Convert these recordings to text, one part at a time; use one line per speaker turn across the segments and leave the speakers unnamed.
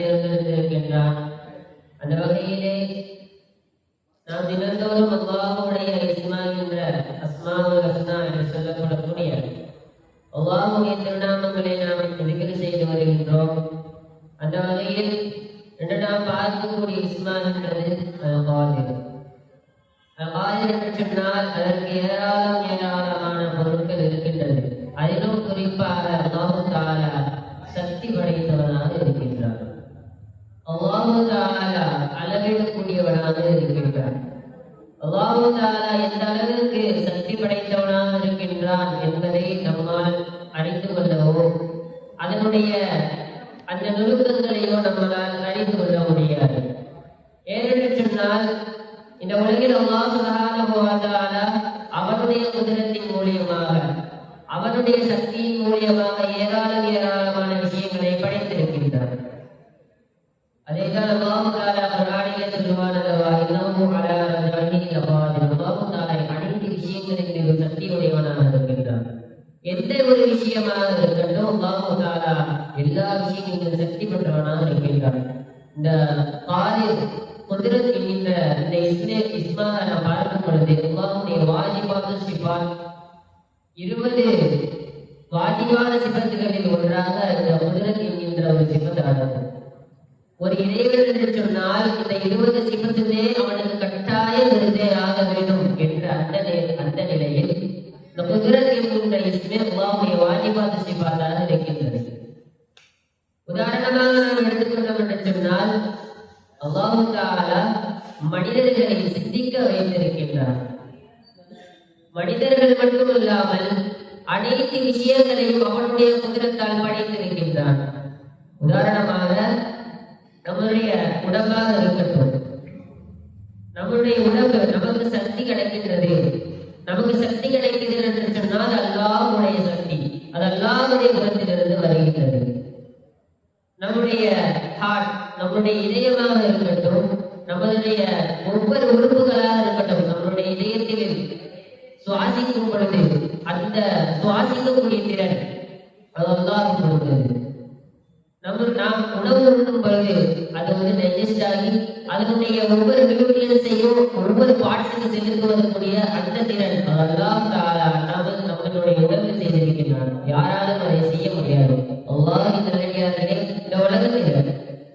நம்மை அந்த வகையிலே நாம் தினந்தோறும் அல்லாஹுடைய இஸ்மா என்ற அஸ்மாவுல் ஹஸ்னா என்று சொல்லப்படக்கூடிய அல்லாஹுடைய திருநாமங்களை நாம் திகழ் செய்து வருகின்றோம். அந்த வகையில் என்று நாம் பார்க்கக்கூடிய இஸ்மா என்பது காதிர் காதிர் என்று சொன்னால் அதற்கு ஏராளம் ஏராளமான பொருட்கள் இருக்கின்றது. அதிலும் குறிப்பாக அல்லாஹு தாலா சக்தி படைத்தவனாக தாலா அளவிடக்கூடியவனாக இருக்கின்றான். அல்லாஹு தாலா எந்த அளவிற்கு சக்தி படைத்தவனாக இருக்கின்றான் என்பதை நம்மால் அறிந்து கொள்ளவோ அதனுடைய அந்த நுணுக்கங்களையோ நம்மளால் அறிந்து கொள்ள முடியாது. ஏனென்று சொன்னால் இந்த உலகில் அல்லாஹ் சுப்ஹானஹு அவனுடைய குதிரத்தின் மூலியமாக அவனுடைய சக்தியின் மூலியமாக ஏராளம் ஏராளமான விஷயங்களை படைத்திருக்கிறார். அதைத்தான் அல்லாஹ் தஆலா குர்ஆனிலே சொல்லுவான் அல்லவா இன்னஹு அலா ரஜ்இஹி லகாதிர் அல்லாஹ் தஆலா அனைத்து விஷயங்களின் சக்தியுடையவனாக இருக்கின்றான். எந்த ஒரு விஷயமாக இருக்கட்டும் அல்லாஹ் தாலா எல்லா விஷயங்களிலும் சக்தி பெற்றவனாக இருக்கின்றான். இந்த காதிர் குதிரத் என்கின்ற இந்த இஸ்லே இஸ்மாக நான் பார்க்கும் பொழுது அல்லாஹுடைய வாஜிபாத்து சிபாத் இருபது வாஜிபான சிபத்துகளில் ஒன்றாக இந்த குதிரத் என்கின்ற ஒரு சிபத் ஒரு இறைவன் என்று சொன்னால் இந்த இருபது சிபத்துமே அவனுக்கு கட்டாயம் இருந்தே ஆக வேண்டும் என்ற அந்த அந்த நிலையில் இந்த குதிரத்தை என்கின்ற இஸ்மே அல்லாஹ்வுடைய வாஜிபாத்து சிபாத்தாக இருக்கின்றது. உதாரணமாக நாம் எடுத்துக்கொண்டோம் என்று சொன்னால் அல்லாஹு தாலா மனிதர்களை சிந்திக்க வைத்திருக்கின்றார். மனிதர்கள் மட்டுமல்லாமல் அனைத்து விஷயங்களையும் அவனுடைய குதிரத்தால் படைத்திருக்கின்றான். உதாரணமாக நம்முடைய உடம்பாக இருக்கட்டும். நம்முடைய உடம்பு நமக்கு சக்தி கிடைக்கின்றது. நமக்கு சக்தி கிடைக்கிறது என்று சொன்னால் அல்லாவுடைய சக்தி. அது அல்லாவுடைய புறத்திலிருந்து வருகின்றது. நம்முடைய ஹார்ட் நம்முடைய இதயமாக இருக்கட்டும் நம்மளுடைய ஒவ்வொரு உறுப்புகளாக இருக்கட்டும் நம்மளுடைய இதயத்தில் சுவாசிக்கும் பொழுது அந்த சுவாசிக்கக்கூடிய திறன் அது அல்லாஹ் கொடுத்தது நம்ம நாம் உணவு உண்ணும் பொழுது அது வந்து டைஜஸ்ட் ஆகி அதனுடைய ஒவ்வொரு நியூட்ரியன்ஸையும் ஒவ்வொரு பார்ட்ஸுக்கு செலுத்துவதற்குரிய அந்த திறன் அது அல்லாஹ் நமது நம்மளுடைய உடம்பில் செய்திருக்கிறான் யாராலும் அதை செய்ய முடியாது. அல்லாஹ் இந்த நல்லடியார்களே இந்த உலகத்தில்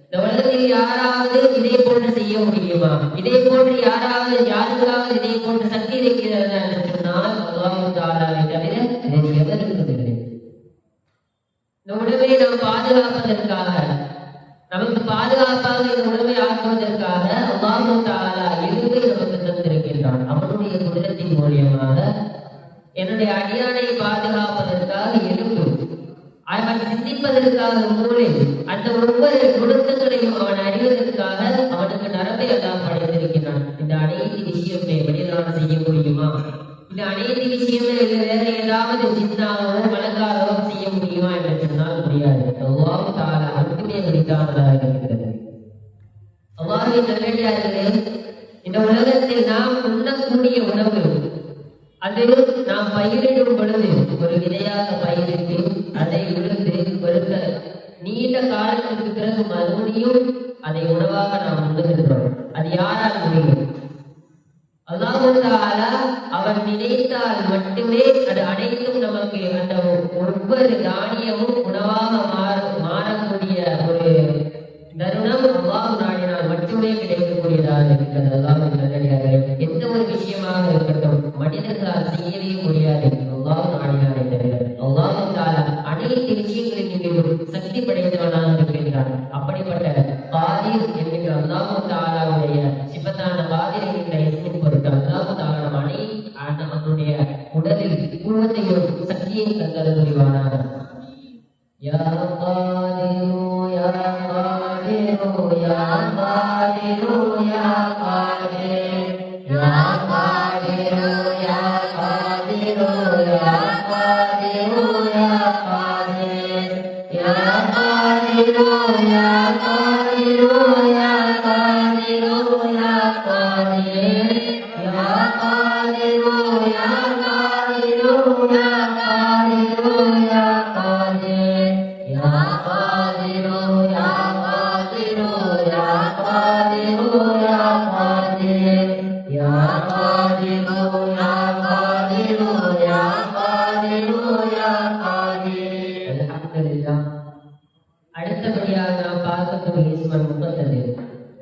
இந்த உலகத்தில் யாராவது இதே போன்று செய்ய முடியுமா? இதே போன்று யாராவது யாருக்காவது இதே போன்று சக்தி இருக்கிறதா என்று சொன்னால் அல்லாஹ் தஆலாவை தவிர வேறு எவருக்கும் இல்லை இந்த உடலை நாம் பாதுகாப்பதற்காக நமக்கு பாதுகாப்பாக இந்த உணவை ஆக்குவதற்காக அல்லாஹு தாலா நமக்கு தந்திருக்கின்றான். அவனுடைய குதிரத்தின் மூலியமாக என்னுடைய அடியானை பாதுகாப்பதற்காக எலும்பு அவன் சிந்திப்பதற்காக மூளை. அந்த ஒவ்வொரு குடும்பங்களையும் அவன் அறிவதற்காக அவனுக்கு நரம்பை எல்லாம் படைத்திருக்கிறான் இந்த அனைத்து விஷயத்தை மனிதனால் செய்ய முடியுமா? இந்த அனைத்து விஷயங்கள் வேற ஏதாவது சின்னாவோ வழங்காதோ செய்ய முடியுமா என்று சொன்னால் முடியாது. அல்லாஹ் தாலா இருக்கிறது. அவ்வாறு நல்லடியார்களே இந்த உலகத்தில் நாம் உண்ணக்கூடிய உணவு அது நாம் பயிரிடும் பொழுது ஒரு விதையாக பயிரிட்டு அதை விழுந்து ஒருத்த நீண்ட காலத்திற்கு பிறகு மறுபடியும் அதை உணவாக நாம் உண்ணுகின்றோம். அது யாரால் முடியும்? அல்லாஹு அவர் நினைத்தால் மட்டுமே அது அனைத்தும் நமக்கு அந்த ஒவ்வொரு தானியமும் உணவாக கிடைக்கக்கூடியதாக இருக்கிறது நல்லடியார்கள் எந்த ஒரு விஷயமாக இருக்கட்டும் மனிதர்களால் செய்யவே முடியாது அல்லாஹ் நாடினாலே தவிர அல்லாஹ் தஆலா அனைத்து விஷயங்களின் மீதும் சக்தி படைத்தவனாக இருக்கின்றான். அப்படிப்பட்ட பாதிர் என்கிற அல்லாஹ் தாலாவுடைய சிபத்தான காதிர் என்கின்ற இசையின் பொருட்டு அல்லாஹ் தாலா நம் அனை நம்முடைய உடலில் குழுவத்தையும் சக்தியையும் தந்தது புரிவானாக. Hallelujah, hallelujah. படியாக நாம் பார்க்கக்கூடிய இஸ்மன் முப்பத்தது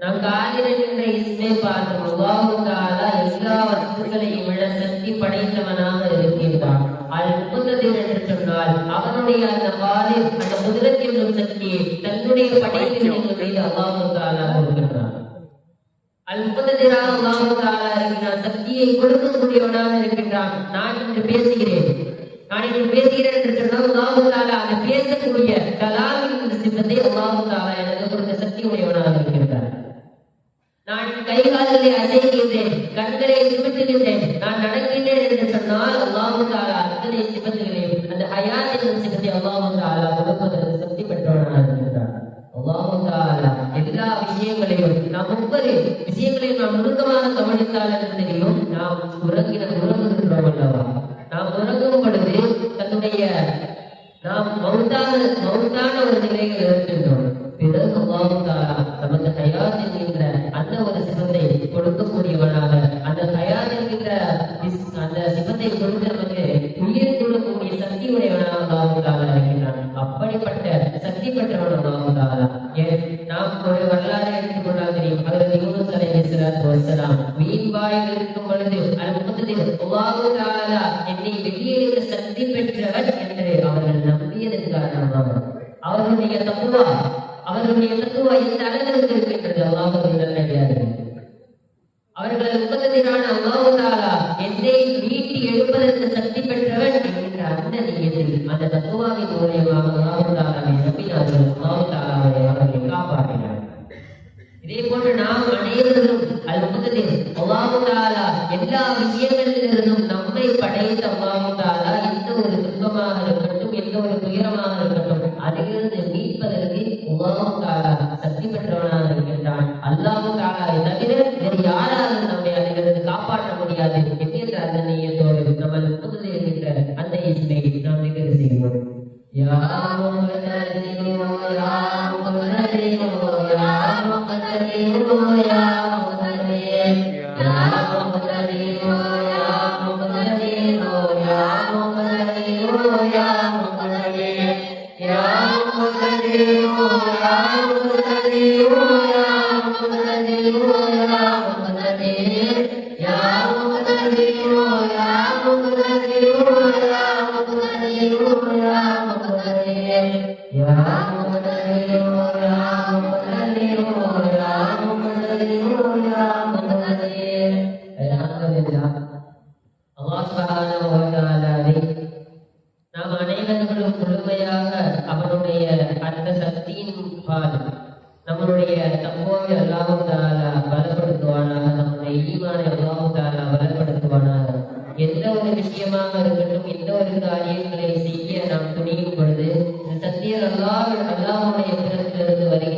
நாம் காலில் நின்ற இஸ்மே பார்த்தோம் அல்லாஹு எல்லா வஸ்துக்களையும் விட சக்தி படைத்தவனாக இருக்கின்றான். அது முப்பத்தது என்று சொன்னால் அவனுடைய அந்த காதில் அந்த முதலத்தில் உள்ள சக்தியை தன்னுடைய படைப்பின் மீது அல்லாஹு கொடுக்கின்றான். அல் முப்பத்ததிராக இருக்கின்றான் சக்தியை கொடுக்கக்கூடியவனாக இருக்கின்றான். நான் இன்று பேசுகிறேன். நான் இன்று பேசுகிறேன் என்று சொன்னால் அல்லாஹு தாலா அந்த பேசக்கூடிய கலாமின் இந்த சித்தத்தை அல்லாஹு தாலா எனக்கு கொடுத்த சக்தி உடையவனாக இருக்கின்றார் நான் கை அசைக்கின்றேன் கண்களை சிமிட்டுகின்றேன் நான் நடக்கின்றேன் என்று சொன்னால் அல்லாஹு தாலா அத்தனை சிபத்துகளையும் அந்த ஹயாத்தின் சிபத்தை அல்லாஹு தாலா கொடுப்பதற்கு சக்தி பெற்றவனாக இருக்கின்றார் அல்லாஹு தாலா எல்லா விஷயங்களையும் நாம் ஒவ்வொரு விஷயங்களையும் நாம் நுணுக்கமாக கவனித்தால் தெரியும் நாம் உறங்கின உண்டாக நடக்கின்றான் அப்படிப்பட்ட சக்தி பெற்றவன் உணவு உண்டாகலாம் ஏன் நாம் ஒரு வரலாறு எடுத்துக்கொண்டால் தெரியும் அதற்கு யூனஸ் அலை இஸ்லாத்து மீன் வாயில் இருக்கும் பொழுது அற்புதத்தில் உமாவு தாலா என்னை வெளியேறிய சக்தி பெற்றவன் என்று அவர்கள் நம்பியதன் காரணமாக அவர்களுடைய தப்புவா? அவர்களுடைய தத்துவா இந்த அளவிற்கு இருக்கின்றது? அல்லாஹ் நல்லடியார்கள் அவர்களது உபதத்தினான அல்லாஹு என்னை மீட்டி எழுப்பதற்கு சக்தி பெற்றவன் என்கின்ற அந்த நியத்தில் அந்த தத்துவாவின் மூலியமாக அல்லாஹு தாலாவை நம்பினார்கள். அல்லாஹு அவர்கள் காப்பாற்றினார் இதே போன்று நாம் அனைவரும் அல் முதலில் எல்லா விஷயங்களிலிருந்தும் நம்மை படைத்த அல்லாஹு எந்த ஒரு துன்பமாக இருக்கட்டும் எந்த ஒரு துயரமாக இருக்கட்டும் அதிலிருந்து tinggal radan ia tore kamal mudle tinggal anda isme ibrahim ke singo ya muqtadiru ya muqtadiru ya muqtadiru ya muqtadir ya muqtadiru ya muqtadiru ya muqtadiru ya muqtadir ya muqtadiru ya muqtadiru ya muqtadiru நம்மளுடைய தக்குவாவை அல்லாஹு தாலா பலப்படுத்துவானாக நம்முடைய ஈமானை அல்லாஹு தாலா பலப்படுத்துவானாக எந்த ஒரு விஷயமாக இருக்கட்டும் எந்த ஒரு காரியங்களை செய்ய வருகிறது